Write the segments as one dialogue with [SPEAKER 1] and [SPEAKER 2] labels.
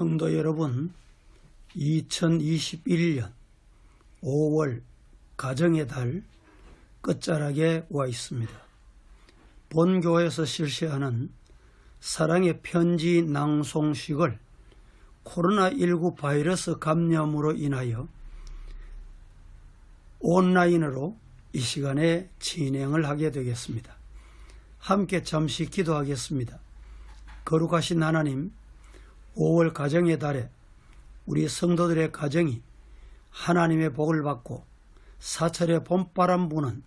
[SPEAKER 1] 성도 여러분, 2021년 5월 가정의 달 끝자락에 와 있습니다. 본교에서 실시하는 사랑의 편지 낭송식을 코로나19 바이러스 감염으로 인하여 온라인으로 이 시간에 진행을 하게 되겠습니다. 함께 잠시 기도하겠습니다. 거룩하신 하나님, 5월 가정의 달에 우리 성도들의 가정이 하나님의 복을 받고 사철의 봄바람 부는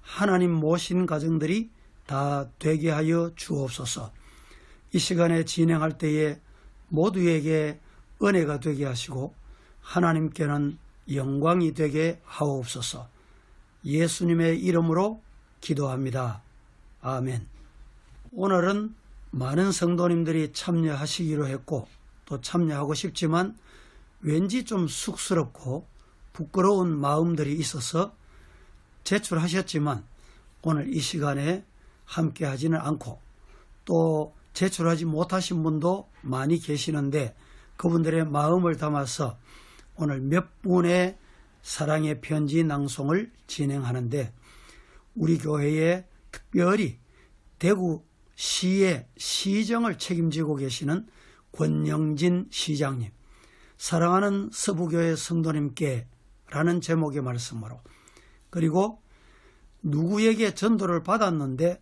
[SPEAKER 1] 하나님 모신 가정들이 다 되게 하여 주옵소서. 이 시간에 진행할 때에 모두에게 은혜가 되게 하시고 하나님께는 영광이 되게 하옵소서. 예수님의 이름으로 기도합니다. 아멘. 오늘은 많은 성도님들이 참여하시기로 했고 또 참여하고 싶지만 왠지 좀 쑥스럽고 부끄러운 마음들이 있어서 제출하셨지만 오늘 이 시간에 함께 하지는 않고 또 제출하지 못하신 분도 많이 계시는데 그분들의 마음을 담아서 오늘 몇 분의 사랑의 편지 낭송을 진행하는데 우리 교회에 특별히 대구 시의 시정을 책임지고 계시는 권영진 시장님, 사랑하는 서부교회 성도님께 라는 제목의 말씀으로 그리고 누구에게 전도를 받았는데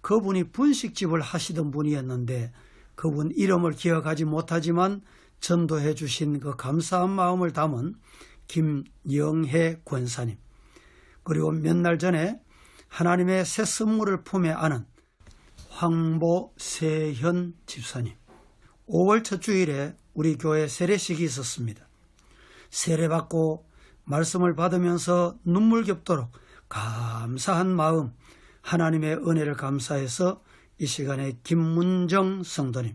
[SPEAKER 1] 그분이 분식집을 하시던 분이었는데 그분 이름을 기억하지 못하지만 전도해 주신 그 감사한 마음을 담은 김영혜 권사님 그리고 몇 날 전에 하나님의 새 선물을 품에 안은 황보세현 집사님 5월 첫 주일에 우리 교회 세례식이 있었습니다. 세례받고 말씀을 받으면서 눈물겹도록 감사한 마음 하나님의 은혜를 감사해서 이 시간에 김문정 성도님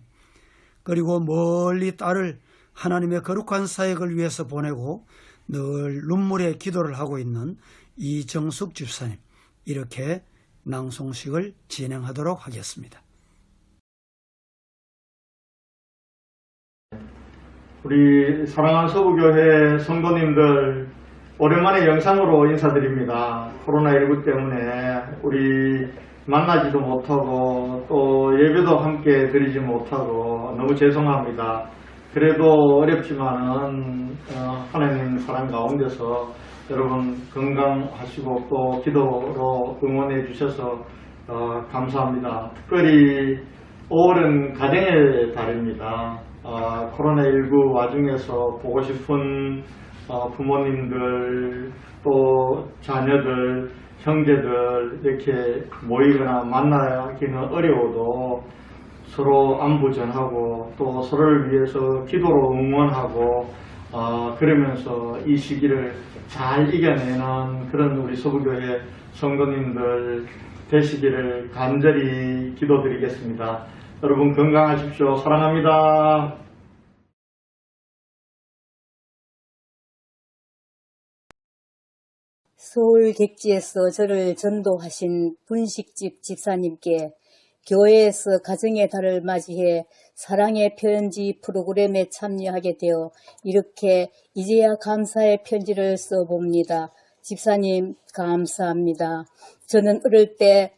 [SPEAKER 1] 그리고 멀리 딸을 하나님의 거룩한 사역을 위해서 보내고 늘 눈물의 기도를 하고 있는 이정숙 집사님 이렇게 낭송식을 진행하도록 하겠습니다.
[SPEAKER 2] 우리 사랑하는 서부교회 성도님들 오랜만에 영상으로 인사드립니다. 코로나19 때문에 우리 만나지도 못하고 또 예배도 함께 드리지 못하고 너무 죄송합니다. 그래도 어렵지만은 어, 하나님 사랑 가운데서 여러분 건강하시고 또 기도로 응원해 주셔서 어, 감사합니다. 특별히 5월은 가정의 달입니다. 어, 코로나19 와중에서 보고 싶은 어, 부모님들 또 자녀들 형제들 이렇게 모이거나 만나기는 어려워도 서로 안부 전하고 또 서로를 위해서 기도로 응원하고 어, 그러면서 이 시기를 잘 이겨내는 그런 우리 서부교회 성도님들 되시기를 간절히 기도드리겠습니다. 여러분 건강하십시오. 사랑합니다.
[SPEAKER 3] 서울 객지에서 저를 전도하신 분식집 집사님께 교회에서 가정의 달을 맞이해 사랑의 편지 프로그램에 참여하게 되어 이렇게 이제야 감사의 편지를 써봅니다. 집사님 감사합니다. 저는 어릴 때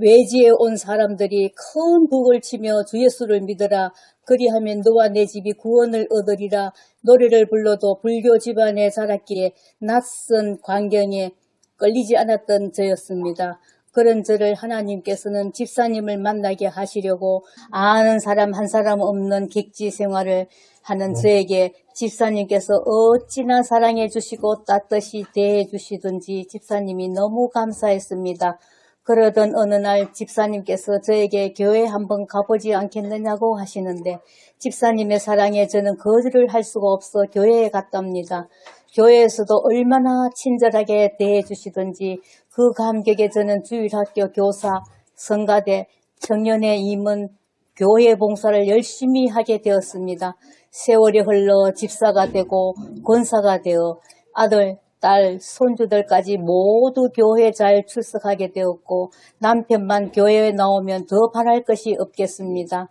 [SPEAKER 3] 외지에 온 사람들이 큰 북을 치며 주 예수를 믿어라 그리하면 너와 내 집이 구원을 얻으리라 노래를 불러도 불교 집안에 자랐기에 낯선 광경에 끌리지 않았던 저였습니다. 그런 저를 하나님께서는 집사님을 만나게 하시려고 아는 사람 한 사람 없는 객지 생활을 하는 저에게 집사님께서 어찌나 사랑해 주시고 따뜻이 대해 주시든지 집사님이 너무 감사했습니다. 그러던 어느 날 집사님께서 저에게 교회 한번 가보지 않겠느냐고 하시는데 집사님의 사랑에 저는 거절을 할 수가 없어 교회에 갔답니다. 교회에서도 얼마나 친절하게 대해주시든지 그 감격에 저는 주일학교 교사, 성가대, 청년의 임원, 교회 봉사를 열심히 하게 되었습니다. 세월이 흘러 집사가 되고 권사가 되어 아들, 딸, 손주들까지 모두 교회 잘 출석하게 되었고 남편만 교회에 나오면 더 바랄 것이 없겠습니다.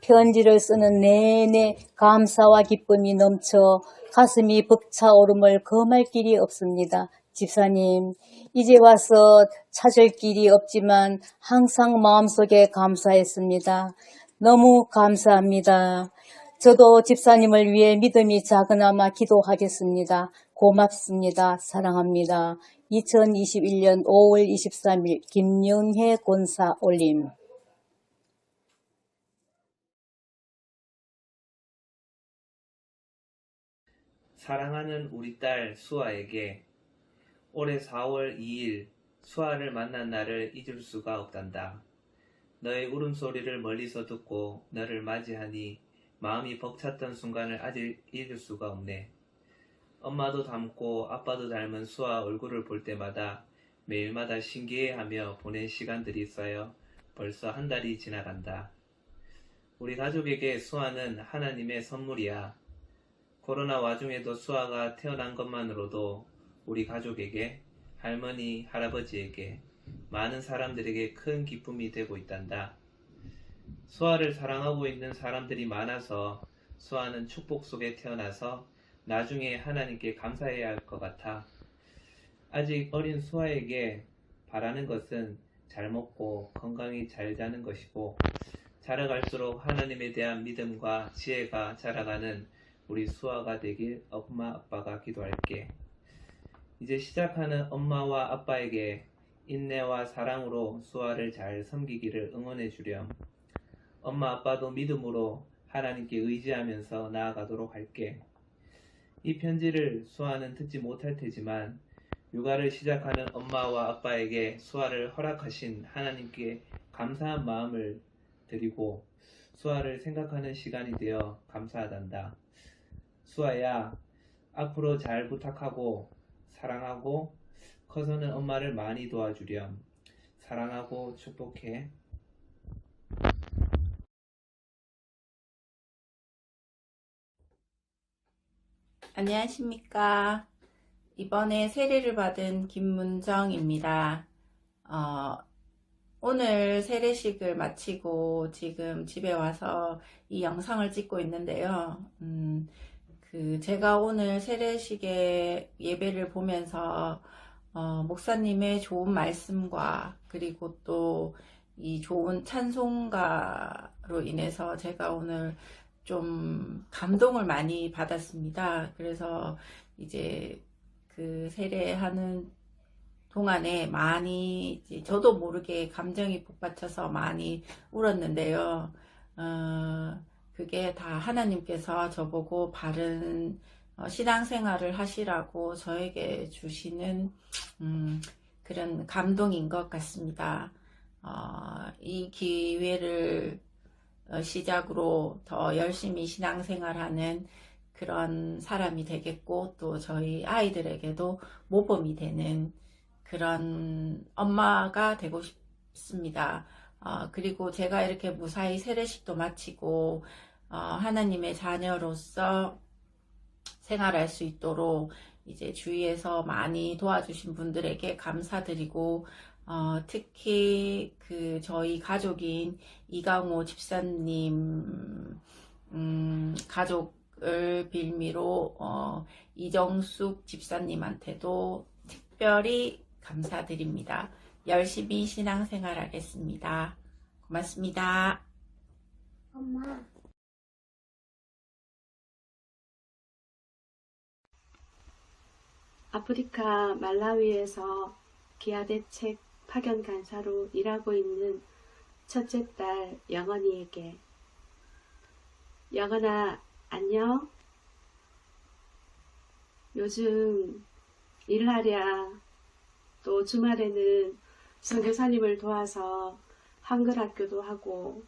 [SPEAKER 3] 편지를 쓰는 내내 감사와 기쁨이 넘쳐 가슴이 벅차오름을 금할 길이 없습니다. 집사님, 이제 와서 찾을 길이 없지만 항상 마음속에 감사했습니다. 너무 감사합니다. 저도 집사님을 위해 믿음이 작으나마 기도하겠습니다. 고맙습니다. 사랑합니다. 2021년 5월 23일 김영혜 권사 올림.
[SPEAKER 4] 사랑하는 우리 딸 수아에게 올해 4월 2일 수아를 만난 날을 잊을 수가 없단다. 너의 울음소리를 멀리서 듣고 너를 맞이하니 마음이 벅찼던 순간을 아직 잊을 수가 없네. 엄마도 닮고 아빠도 닮은 수아 얼굴을 볼 때마다 매일마다 신기해하며 보낸 시간들이 쌓여 벌써 한 달이 지나간다. 우리 가족에게 수아는 하나님의 선물이야. 코로나 와중에도 수아가 태어난 것만으로도 우리 가족에게, 할머니, 할아버지에게, 많은 사람들에게 큰 기쁨이 되고 있단다. 수아를 사랑하고 있는 사람들이 많아서 수아는 축복 속에 태어나서 나중에 하나님께 감사해야 할 것 같아. 아직 어린 수아에게 바라는 것은 잘 먹고 건강히 잘 자는 것이고, 자라갈수록 하나님에 대한 믿음과 지혜가 자라가는 우리 수아가 되길 엄마 아빠가 기도할게. 이제 시작하는 엄마와 아빠에게 인내와 사랑으로 수아를 잘 섬기기를 응원해 주렴. 엄마 아빠도 믿음으로 하나님께 의지하면서 나아가도록 할게. 이 편지를 수아는 듣지 못할 테지만 육아를 시작하는 엄마와 아빠에게 수아를 허락하신 하나님께 감사한 마음을 드리고 수아를 생각하는 시간이 되어 감사하단다. 수아야, 앞으로 잘 부탁하고 사랑하고 커서는 엄마를 많이 도와주렴. 사랑하고 축복해.
[SPEAKER 5] 안녕하십니까. 이번에 세례를 받은 김문정입니다. 어, 오늘 세례식을 마치고 지금 집에 와서 이 영상을 찍고 있는데요. 음, 그 제가 오늘 세례식의 예배를 보면서 어, 목사님의 좋은 말씀과 그리고 또 이 좋은 찬송가로 인해서 제가 오늘 좀 감동을 많이 받았습니다. 그래서 이제 그 세례하는 동안에 많이 저도 모르게 감정이 북받쳐서 많이 울었는데요. 어, 그게 다 하나님께서 저보고 바른 어, 신앙생활을 하시라고 저에게 주시는 음, 그런 감동인 것 같습니다. 어, 이 기회를 어, 시작으로 더 열심히 신앙생활하는 그런 사람이 되겠고 또 저희 아이들에게도 모범이 되는 그런 엄마가 되고 싶습니다. 어, 그리고 제가 이렇게 무사히 세례식도 마치고 어, 하나님의 자녀로서 생활할 수 있도록 이제 주위에서 많이 도와주신 분들에게 감사드리고 어, 특히 그 저희 가족인 이강호 집사님 음, 가족을 빌미로 어, 이정숙 집사님한테도 특별히 감사드립니다. 열심히 신앙생활 하겠습니다. 고맙습니다.
[SPEAKER 6] 엄마. 아프리카 말라위에서 기아대책 파견 간사로 일하고 있는 첫째 딸 영언이에게 영언아 안녕? 요즘 일하랴 또 주말에는 선교사님을 도와서 한글 학교도 하고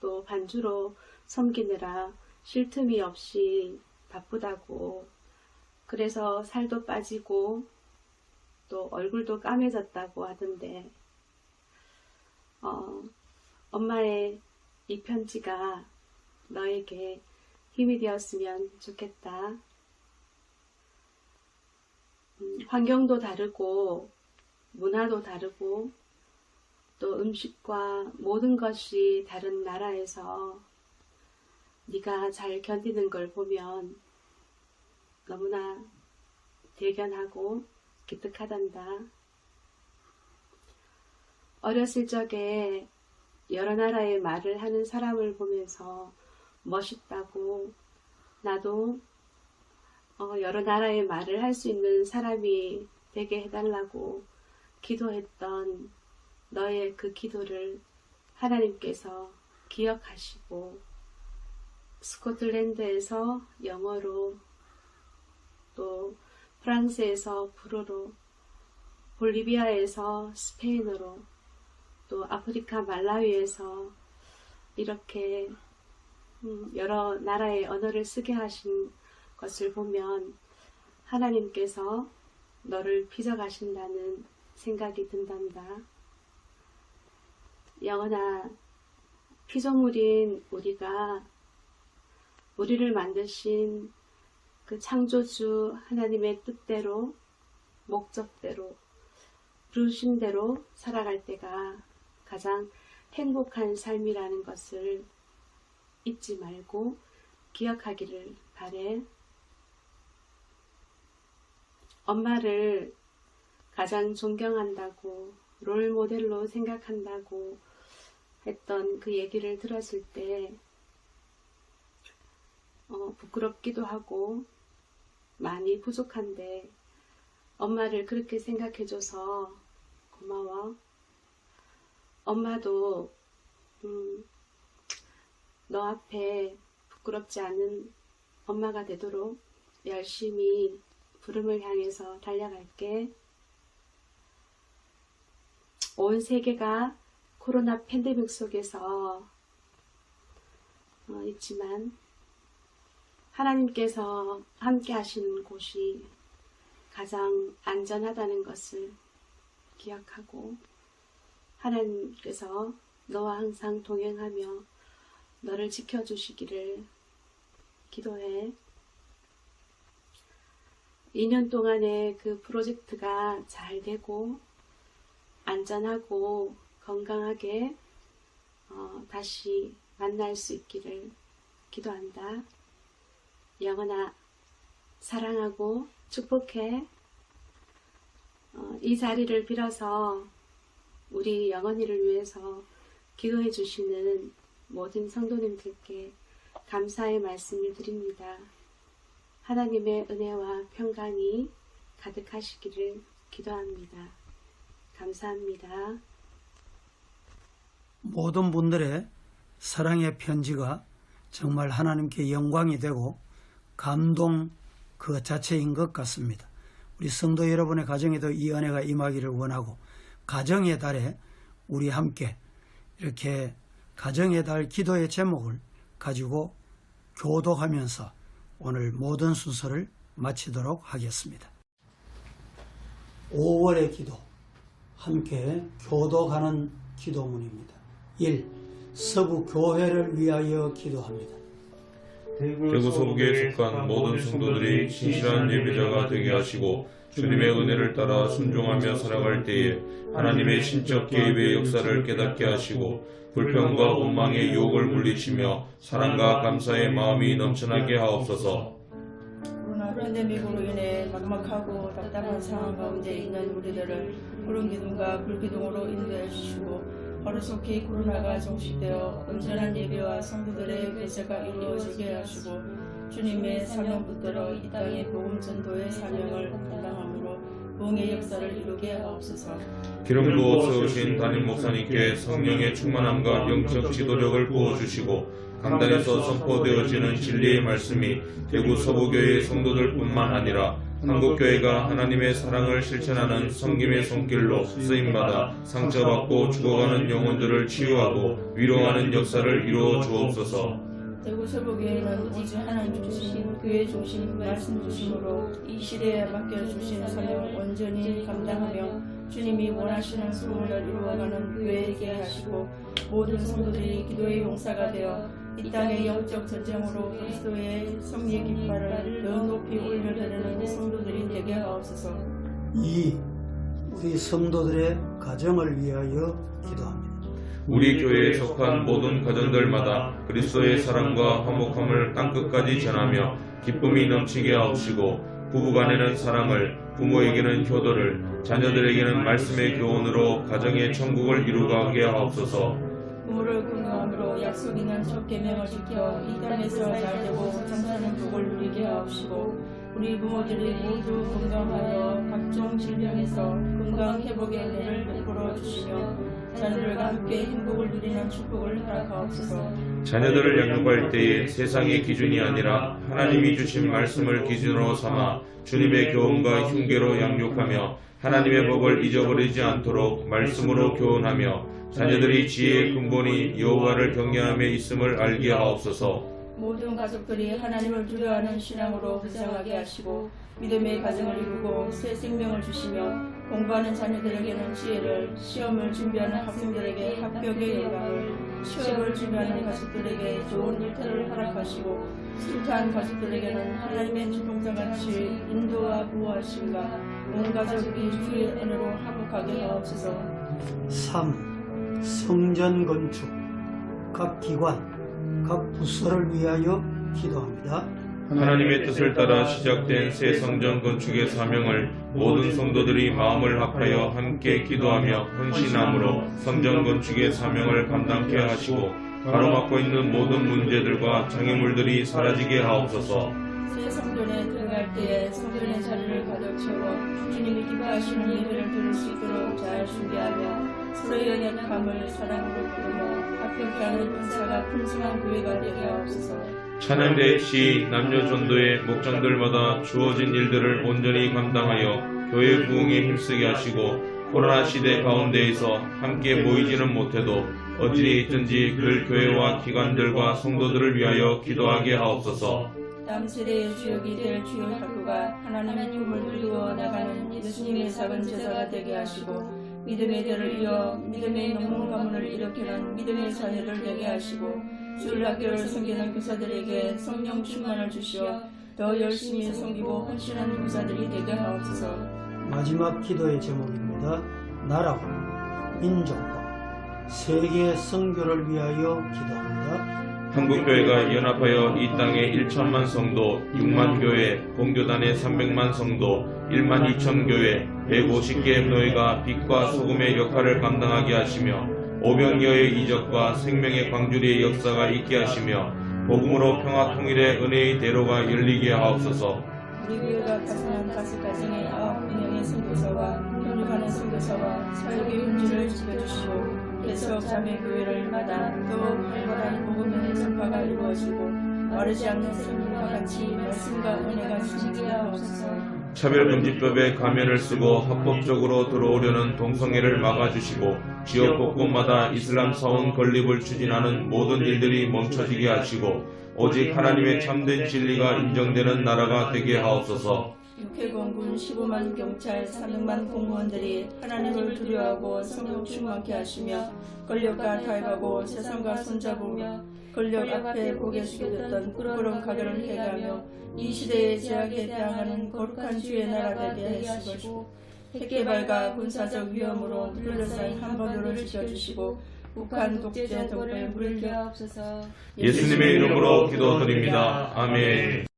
[SPEAKER 6] 또 반주로 섬기느라 쉴 틈이 없이 바쁘다고 그래서 살도 빠지고 또 얼굴도 까매졌다고 하던데 어, 엄마의 이 편지가 너에게 힘이 되었으면 좋겠다. 음, 환경도 다르고 문화도 다르고 또 음식과 모든 것이 다른 나라에서 네가 잘 견디는 걸 보면 너무나 대견하고 기특하단다. 어렸을 적에 여러 나라의 말을 하는 사람을 보면서 멋있다고 나도 어, 여러 나라의 말을 할 수 있는 사람이 되게 해달라고 기도했던 너의 그 기도를 하나님께서 기억하시고 스코틀랜드에서 영어로 또 프랑스에서 불어로 볼리비아에서 스페인어로 또 아프리카 말라위에서 이렇게 음, 여러 나라의 언어를 쓰게 하신 것을 보면 하나님께서 너를 빚어가신다는 생각이 든단다. 영원아, 피조물인 우리가 우리를 만드신 그 창조주 하나님의 뜻대로, 목적대로, 부르신 대로 살아갈 때가 가장 행복한 삶이라는 것을 잊지 말고 기억하기를 바래. 엄마를 가장 존경한다고 롤 모델로 생각한다고 했던 그 얘기를 들었을 때 어, 부끄럽기도 하고 많이 부족한데 엄마를 그렇게 생각해줘서 고마워. 엄마도 음, 너 앞에 부끄럽지 않은 엄마가 되도록 열심히 부름을 향해서 달려갈게. 온 세계가 코로나 팬데믹 속에서 어, 있지만 하나님께서 함께 하시는 곳이 가장 안전하다는 것을 기억하고 하나님께서 너와 항상 동행하며 너를 지켜주시기를 기도해. 2년 동안의 그 프로젝트가 잘 되고 안전하고 건강하게 어, 다시 만날 수 있기를 기도한다. 영원아 사랑하고 축복해. 어, 이 자리를 빌어서 우리 영원이를 위해서 기도해 주시는 모든 성도님들께 감사의 말씀을 드립니다. 하나님의 은혜와 평강이 가득하시기를 기도합니다. 감사합니다.
[SPEAKER 1] 모든 분들의 사랑의 편지가 정말 하나님께 영광이 되고 감동 그 자체인 것 같습니다. 우리 성도 여러분의 가정에도 이 은혜가 임하기를 원하고 가정의 달에 우리 함께 이렇게 가정의 달 기도의 제목을 가지고 교도하면서 오늘 모든 순서를 마치도록 하겠습니다. 5월의 기도 함께 교도하는 기도문입니다. 1. 서부 교회를 위하여 기도합니다.
[SPEAKER 7] 대구 서북에 속한 모든 성도들이 신실한 예배자가 되게 하시고 주님의 은혜를 따라 순종하며 살아갈 때에 하나님의 신적 개입의 역사를 깨닫게 하시고 불평과 원망의 유혹을 물리치며 사랑과 감사의 마음이 넘쳐나게 하옵소서.
[SPEAKER 8] 팬데믹으로 인해 막막하고 답답한 상황 가운데 있는 우리들을 푸른 기둥과 불기둥으로 인도해 주시고 하루속히 코로나가 종식되어 온전한 예배와 성도들의 회개가 이루어지게 하시고 주님의 사명 붙들어 이 땅의 복음 전도의 사명을 감당함으로 부흥의 역사를 이루게 하옵소서.
[SPEAKER 7] 기름 부어 세우신 담임 목사님께 성령의 충만함과 영적 지도력을 부어주시고 강단에서 선포되어지는 진리의 말씀이 대구 서부교회의 성도들뿐만 아니라 한국교회가 하나님의 사랑을 실천하는 성김의 손길로 쓰임받아 상처받고 죽어가는 영혼들을 치유하고 위로하는 역사를 이루어 주옵소서.
[SPEAKER 8] 대구 서부교회는 오직 하나님 주신 교회 중심 말씀 주심으로 이 시대에 맡겨 주신 사명을 온전히 감당하며 주님이 원하시는 소원을 이루어가는 교회에게 하시고 모든 성도들이 기도의 용사가 되어 이 땅의 영적 전쟁으로 그리스도의 성리의 깃발을 더 높이 올려드리는 성도들이 되게 하옵소서.
[SPEAKER 1] 2. 우리 성도들의 가정을 위하여 기도합니다.
[SPEAKER 7] 우리 교회에 속한 모든 가정들마다 그리스도의 사랑과 화목함을 땅끝까지 전하며 기쁨이 넘치게 하옵시고 부부간에는 사랑을 부모에게는 효도를 자녀들에게는 말씀의 교훈으로 가정의 천국을 이루게 하옵소서
[SPEAKER 8] 부모를 공경함으로 약속 있는 첫 계명을 지켜 이 땅에서 잘되고 장사는 복을 누리게 하옵시고 우리 부모들이 모두 건강하여 각종 질병에서 건강 회복의 은혜를 베풀어 주시며 자녀들과 함께 행복을 누리는 축복을 허락하옵소서.
[SPEAKER 7] 자녀들을 양육할 때에 세상의 기준이 아니라 하나님이 주신 말씀을 기준으로 삼아 주님의 교훈과 흉계로 양육하며 하나님의 법을 잊어버리지 않도록 말씀으로 교훈하며 자녀들이 지혜의 근본이 여호와를 경외함에 있음을 알게 하옵소서.
[SPEAKER 8] 모든 가족들이 하나님을 두려워하는 신앙으로 부상하게 하시고 믿음의 가정을 이루고 새 생명을 주시며 공부하는 자녀들에게는 지혜를 시험을 준비하는 학생들에게 합격의 영광을 취업을 준비하는 가족들에게 좋은 일터를 허락하시고 슬퍼한 가족들에게는 하나님의 주동자같이 인도와 보호하심과 온 가족이 주의 은혜로 화목하게 하옵소서
[SPEAKER 1] 3. 성전 건축 각 기관, 각 부서를 위하여 기도합니다.
[SPEAKER 7] 하나님의 뜻을 따라 시작된 새 성전 건축의 사명을 모든 성도들이 마음을 합하여 함께 기도하며 헌신함으로 성전 건축의 사명을 감당케 하시고 가로막고 있는 모든 문제들과 장애물들이 사라지게 하옵소서.
[SPEAKER 8] 새 성전에 들어갈 때에 성전의 자리를 가득 채워 주님이 기뻐하시는 예배를 들을 수 있도록 잘 준비하며 서로의 연약함을 사랑으로 부르며 합격케 하는 은사가 풍성한 교회가 되게 하옵소서
[SPEAKER 7] 찬양대 시 남녀 전도의 목장들마다 주어진 일들을 온전히 감당하여 교회 부흥에 힘쓰게 하시고 코로나 시대 가운데에서 함께 모이지는 못해도 어디에 있든지 그 교회와 기관들과 성도들을 위하여 기도하게 하옵소서.
[SPEAKER 8] 다음 세대의 주역이 될 주요 학교가 하나님의 꿈을 이루어 나가는 예수님의 작은 제사가 되게 하시고 믿음의 대를 이어 믿음의 농문 가문을 일으키는 믿음의 자녀를 되게 하시고 주일 학교를 섬기는 교사들에게 성령 충만을 주시어 더 열심히 섬기고 헌신하는 교사들이 되게 하옵소서
[SPEAKER 1] 마지막 기도의 제목입니다. 나라와 민족과 세계 선교를 위하여 기도합니다.
[SPEAKER 7] 한국교회가 연합하여 이 땅에 1천만 성도, 6만 교회, 공교단의 300만 성도, 1만 2천 교회, 150개 노예가 빛과 소금의 역할을 감당하게 하시며 오병이어의 이적과 생명의 광주리의 역사가 있게 하시며 복음으로 평화 통일의 은혜의 대로가 열리게 하옵소서.
[SPEAKER 8] 우리 교회가 가슴한 다섯 가정의 아홉 명의 선교사와 협력하는 선교사와 사역의 훈지를 지켜주시고 개척 자매 교회를 마다 더욱 활발한 복음의 전파가 이루어지고 마르지 않는 생명과 같이 말씀과 은혜가 숨지게 하옵소서
[SPEAKER 7] 차별금지법에 가면을 쓰고 합법적으로 들어오려는 동성애를 막아주시고 지역 곳곳마다 이슬람 사원 건립을 추진하는 모든 일들이 멈춰지게 하시고 오직 하나님의 참된 진리가 인정되는 나라가 되게 하옵소서.
[SPEAKER 8] 육해공군 15만 경찰 300만 공무원들이 하나님을 두려워하고 성령 충만케 하시며 권력과 타협하고 세상과 손잡으며 권력 앞에 고개 숙여졌던 부끄러운 가게를 해가며 이 시대의 제약에 대항하는 거룩한 주의 나라 되게 하시고 핵개발과 군사적 위험으로 둘러싼 한반도를 지켜주시고 북한 독재 독배 물게 하옵소서
[SPEAKER 7] 예수님의 이름으로 기도드립니다. 아멘.